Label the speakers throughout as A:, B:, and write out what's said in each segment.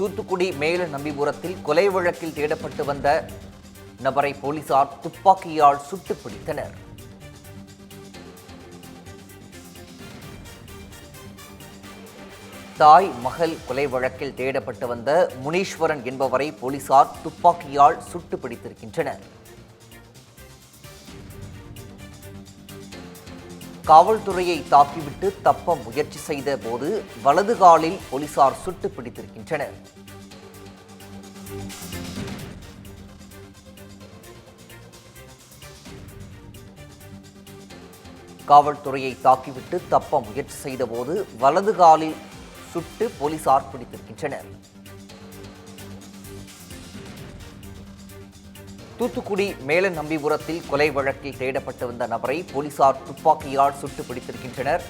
A: தூத்துக்குடி மேல நம்பிபுரத்தில் கொலை வழக்கில் தேடப்பட்டு வந்த நபரை போலீசார் துப்பாக்கியால் சுட்டு பிடித்தனர் தாய் மகள் கொலை வழக்கில் தேடப்பட்டு வந்த முனீஸ்வரன் என்பவரை போலீசார் துப்பாக்கியால் சுட்டு பிடித்திருக்கின்றனர் காவல்துறையை தாக்கிவிட்டு தப்ப முயற்சி செய்த போது வலது காலில் போலீசார் சுட்டு பிடித்திருக்கின்றனர் காவல்துறையை தாக்கிவிட்டு தப்ப முயற்சி செய்த போது வலது காலில் சுட்டு போலீசார் பிடித்திருக்கின்றனர். தூத்துக்குடி மேல நம்பிபுரத்தில் கொலை வழக்கில் தேடப்பட்டு வந்த நபரை போலீசார் துப்பாக்கியால் சுட்டு பிடித்திருக்கின்றனர்.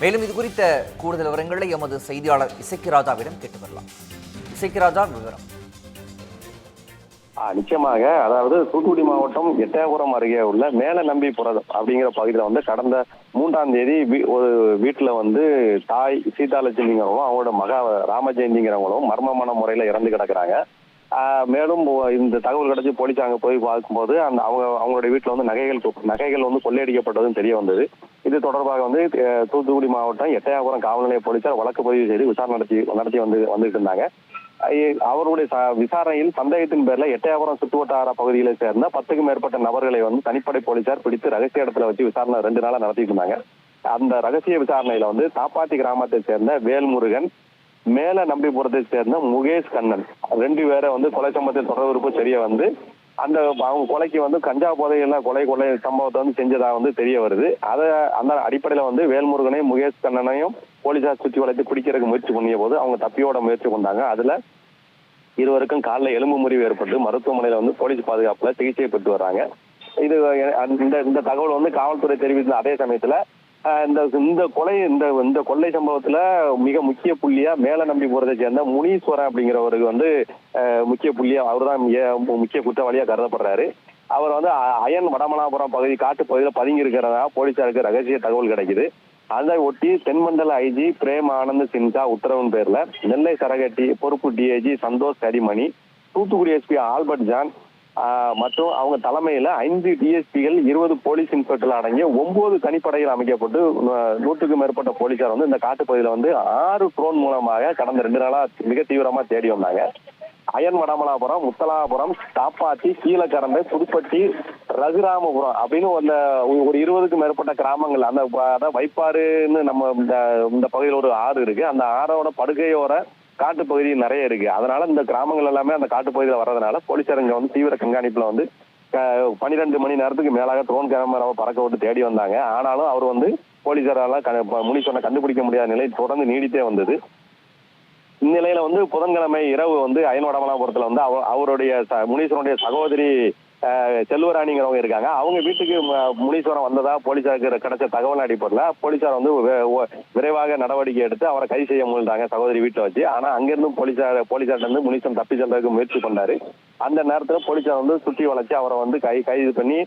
A: மேலும் இது குறித்த கூடுதல் விவரங்களை எமது செய்தியாளர் இசைக்கிராஜாவிடம் கேட்டு வரலாம் இசைக்கிராஜா விவரம்.
B: நிச்சயமாக. அதாவது தூத்துக்குடி மாவட்டம் எட்டயபுரம் அருகே உள்ள மேல நம்பிபுரம் அப்படிங்கிற பகுதியில் வந்து கடந்த மூன்றாம் தேதி வீ- ஒரு வீட்டுல வந்து தாய் சீதாலட்சுமிங்கிறவங்களும் அவங்களோட மகா ராமஜெயந்திங்கிறவங்களும் மர்மமான முறையில இறந்து கிடக்குறாங்க. மேலும் இந்த தகவல் கிடைச்சி போலீஸ் அங்க போய் பார்க்கும்போது அந்த அவங்க அவங்களுடைய வீட்டுல வந்து நகைகள் நகைகள் வந்து கொள்ளையடிக்கப்பட்டதும் தெரிய வந்தது. இது தொடர்பாக வந்து தூத்துக்குடி மாவட்டம் எட்டயாபுரம் காவல் நிலைய போலீசார் வழக்கு பதிவு செய்து விசாரணை நடத்தி நடத்தி வந்து வந்துட்டு இருந்தாங்க. அவருடைய விசாரணையில் சந்தேகத்தின் பேர்ல எட்டயபுரம் சுற்றுவட்டார பகுதிகளை சேர்ந்த பத்துக்கும் மேற்பட்ட நபர்களை வந்து தனிப்படை போலீசார் பிடித்து ரகசிய இடத்துல வச்சு விசாரணை ரெண்டு நாளா நடத்திட்டு இருந்தாங்க. அந்த ரகசிய விசாரணையில வந்து தாப்பாத்தி கிராமத்தை சேர்ந்த வேல்முருகன் மேல நம்பிபுரத்தை சேர்ந்த முகேஷ் கண்ணன். ரெண்டு பேரை வந்து கொலை சம்பவத்தில் தொடர்பு தெரிய வந்து அந்த அவங்க கொலைக்கு வந்து கஞ்சா போதைகள்லாம் கொலை கொலை சம்பவத்தை வந்து செஞ்சதா வந்து தெரிய வருது. அதை அந்த அடிப்படையில வந்து வேல்முருகனையும் முகேஷ் கண்ணனையும் போலீசார் சுற்றி வளைத்து பிடிக்கிறதுக்கு முயற்சி பண்ணிய போது அவங்க தப்பியோட முயற்சி பண்ணாங்க அதுல இருவருக்கும் காலில் எலும்பு முறிவு ஏற்பட்டு மருத்துவமனையில வந்து போலீஸ் பாதுகாப்புல சிகிச்சை பெற்று வர்றாங்க இது இந்த இந்த தகவல் வந்து காவல்துறை தெரிவித்த அதே சமயத்துல இந்த இந்த கொலை இந்த இந்த கொள்ளை சம்பவத்துல மிக முக்கிய புள்ளியா மேல நம்பி போறதை சேர்ந்த முனீஸ்வரன் அப்படிங்கிறவருக்கு வந்து முக்கிய புள்ளியா அவர்தான் தான் முக்கிய குற்றவாளியா கருதப்படுறாரு. அவர் வந்து அயன் வடமலாபுரம் பகுதி காட்டு பகுதியில் பதுங்கி இருக்கிறதா போலீசாருக்கு ரகசிய தகவல் கிடைக்குது. அதை ஒட்டி தென்மண்டல ஐஜி பிரேம் ஆனந்த் சின்ஹா உத்தரவின் பேர்ல நெல்லை சரகட்டி பொறுப்பு DIG Santhosh Karimani Thoothukudi SP Albert John மற்றும் அவங்க தலைமையில ஐந்து டிஎஸ்பிகள் இருபது போலீஸ் இன்ஸ்பெக்டர் அடங்கிய ஒன்பது தனிப்படைகள் அமைக்கப்பட்டு நூற்றுக்கும் மேற்பட்ட போலீசார் வந்து இந்த காட்டுப்பகுதியில வந்து ஆறு ட்ரோன் மூலமாக கடந்த ரெண்டு நாளா மிக தீவிரமா தேடி வந்தாங்க. அயன் வடமலாபுரம் முத்தலாபுரம் தாப்பாத்தி கீழக்கரம்பை புதுப்பட்டி ரகுராமபுரம் அப்படின்னு அந்த ஒரு- ஒரு இருபதுக்கும் மேற்பட்ட கிராமங்கள். அந்த அதான் வைப்பாறுன்னு நம்ம இந்த இந்த பகுதியில் ஒரு ஆறு இருக்கு. அந்த ஆறோட படுகையோட காட்டு பகுதி நிறைய இருக்கு. அதனால இந்த கிராமங்கள் எல்லாமே அந்த காட்டு பகுதியில் வர்றதுனால போலீசார் இங்க வந்து தீவிர கண்காணிப்புல வந்து பன்னிரெண்டு மணி நேரத்துக்கு மேலாக ட்ரோன் கேமராவை பறக்க விட்டு தேடி வந்தாங்க. ஆனாலும் அவர் வந்து போலீசாரால க- சொன்ன கண்டுபிடிக்க முடியாத நிலை தொடர்ந்து நீடித்தே வந்தது. இந்நிலையில வந்து புதன்கிழமை இரவு வந்து அயன்வடமலாபுரத்துல வந்து அவ- அவருடைய முனீஸ்வரனுடைய சகோதரி செல்வராணிங்கிறவங்க இருக்காங்க. அவங்க வீட்டுக்கு முனீஸ்வரம் வந்ததா போலீசாருக்கு கிடைச்ச தகவல் அடிப்படையில் போலீசார் வந்து விரைவாக நடவடிக்கை எடுத்து அவரை கைது செய்ய முயன்றாங்க சகோதரி வீட்டில் வச்சு. ஆனா அங்கிருந்து போலீசார் போலீசார்ட்ட இருந்து முனீஸ்வரன் தப்பி செல்றதுக்கு முயற்சி பண்ணாரு. அந்த நேரத்துல போலீசார் வந்து சுற்றி வளைச்சு அவரை வந்து கை கைது பண்ணி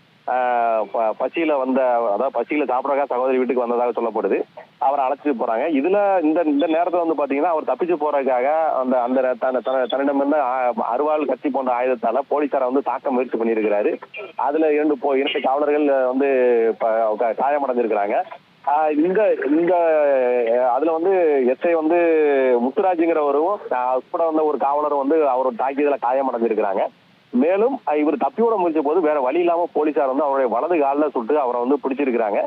B: ப- பசியில வந்த அதாவது பசியில சாப்பிடறக்கா சகோதரி வீட்டுக்கு வந்ததாக சொல்லப்படுது. அவரை அழைச்சிட்டு போறாங்க. இதுல இந்த இந்த நேரத்துல வந்து பாத்தீங்கன்னா அவர் தப்பிச்சு போறதுக்காக அந்த அந்த தன்ன- தன்ன- அருவாள் கத்தி போன்ற ஆயுதத்தால போலீசாரை வந்து தாக்க முயற்சி பண்ணியிருக்கிறாரு. அதுல இரண்டு போ இரண்டு காவலர்கள் வந்து ப- காயமடைஞ்சிருக்கிறாங்க. இங்க இந்த அதுல வந்து எஸ்ஐ வந்து முத்துராஜுங்கிறவரும் கூட உட்பட வந்த ஒரு காவலரும் வந்து அவரோட தாக்கியதுல காயமடைஞ்சிருக்கிறாங்க. மேலும் இவர் தப்பியோட முடிஞ்ச போது வேற வழி இல்லாம போலீசார் வந்து அவருடைய வலது காலில் சுட்டு அவரை வந்து பிடிச்சிருக்கிறாங்க.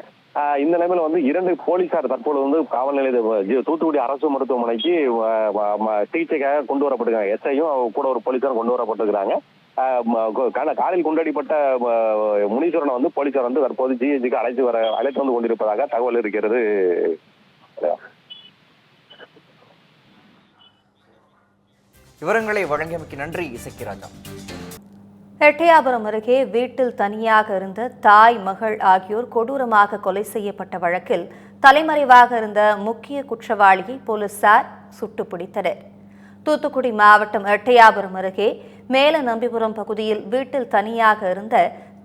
B: இந்த நிலைமையில வந்து இரண்டு போலீசார் தற்போது வந்து காவல் நிலையத்தை தூத்துக்குடி அரசு மருத்துவமனைக்கு ம- சிகிச்சைக்காக கொண்டு வரப்பட்டிருக்காங்க. எஸ்ஐயும் கூட ஒரு போலீசாரும் கொண்டு வரப்பட்டிருக்கிறாங்க. காலில் குண்டடிப்பட்ட முனீஸ்வரனை வந்து போலீசார் வந்து தற்போது ஜிஹெச்சுக்கு அழைத்து வர அழைத்து வந்து கொண்டிருப்பதாக தகவல் இருக்கிறது.
A: விவரங்களை வழங்கியமைக்கு நன்றி இசைக்கிராஜா
C: எட்டயாபுரம் அருகே வீட்டில் தனியாக இருந்த தாய் மகள் ஆகியோர் கொடூரமாக கொலை செய்யப்பட்ட வழக்கில் தலைமறைவாக இருந்த முக்கிய குற்றவாளியை போலீசார் சுட்டு பிடித்தனர் தூத்துக்குடி மாவட்டம் எட்டயாபுரம் அருகே மேல நம்பிபுரம் பகுதியில் வீட்டில் தனியாக இருந்த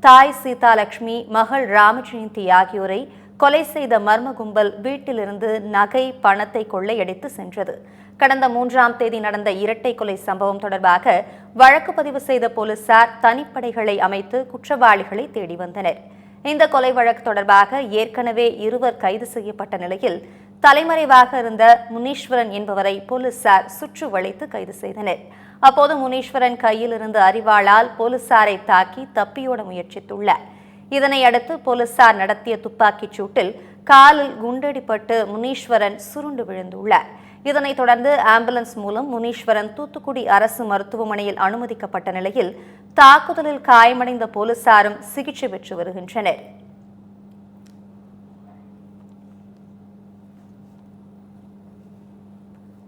C: தாய் சீதாலட்சுமி மகள் ராமஜெயந்தி ஆகியோரை கொலை செய்த மர்ம கும்பல் வீட்டிலிருந்து நகை பணத்தை கொள்ளையடித்து சென்றது. கடந்த மூன்றாம் தேதி நடந்த இரட்டை கொலை சம்பவம் தொடர்பாக வழக்கு பதிவு செய்த போலீசார் தனிப்படைகளை அமைத்து குற்றவாளிகளை தேடி வந்தனர். இந்த கொலை வழக்கு தொடர்பாக ஏற்கனவே இருவர் கைது செய்யப்பட்ட நிலையில் தலைமறைவாக இருந்த முனீஸ்வரன் என்பவரை போலீசார் சுற்று வளைத்து கைது செய்தனர். அப்போது முனீஸ்வரன் கையில் இருந்து அறிவாளால் போலீசாரை தாக்கி தப்பியோட முயற்சித்துள்ளார் இதனை அடுத்து போலீசார் நடத்திய துப்பாக்கிச் சூட்டில் காலில் குண்டடிப்பட்டு முனீஸ்வரன் சுருண்டு விழுந்துள்ளார் இதனைத் தொடர்ந்து ஆம்புலன்ஸ் மூலம் முனீஸ்வரன் தூத்துக்குடி அரசு மருத்துவமனையில் அனுமதிக்கப்பட்ட நிலையில் தாக்குதலில் காயமடைந்த போலீசாரும் சிகிச்சை பெற்று வருகின்றனர்.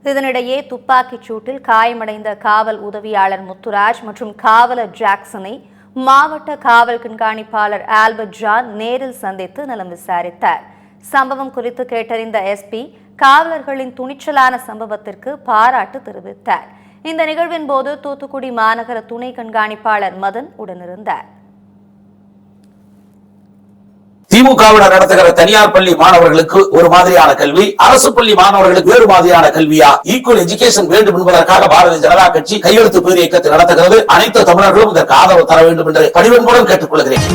C: இதனிடையே துப்பாக்கிச் சூட்டில் காயமடைந்த காவல் உதவியாளர் முத்துராஜ் மற்றும் காவலர் ஜாக்சனை மாவட்ட காவல் கண்காணிப்பாளர் ஆல்பர்ட் ஜான் நேரில் சந்தித்து நலம் விசாரித்தார். சம்பவம் குறித்து கேட்டறிந்த எஸ்பி காவலர்களின் துணிச்சலான சம்பவத்திற்கு பாராட்டு தெரிவித்தார். இந்த நிகழ்வின் போது தூத்துக்குடி மாநகர துணை கண்காணிப்பாளர் மதன் உடனிருந்தார்.
D: திமுகவினர் நடத்துகிற தனியார் பள்ளி மாணவர்களுக்கு ஒரு மாதிரியான கல்வி அரசு பள்ளி மாணவர்களுக்கு வேறு மாதிரியான கல்வியா? ஈக்குவல் எஜுகேஷன் வேண்டும் என்பதற்காக பாரதிய ஜனதா கட்சி கையெழுத்து பேர் இயக்கத்தை நடத்துகிறது. அனைத்து தமிழர்களும் இதற்கு ஆதரவு தர வேண்டும் என்று பணிவன்புடன் கேட்டுக் கொள்கிறேன்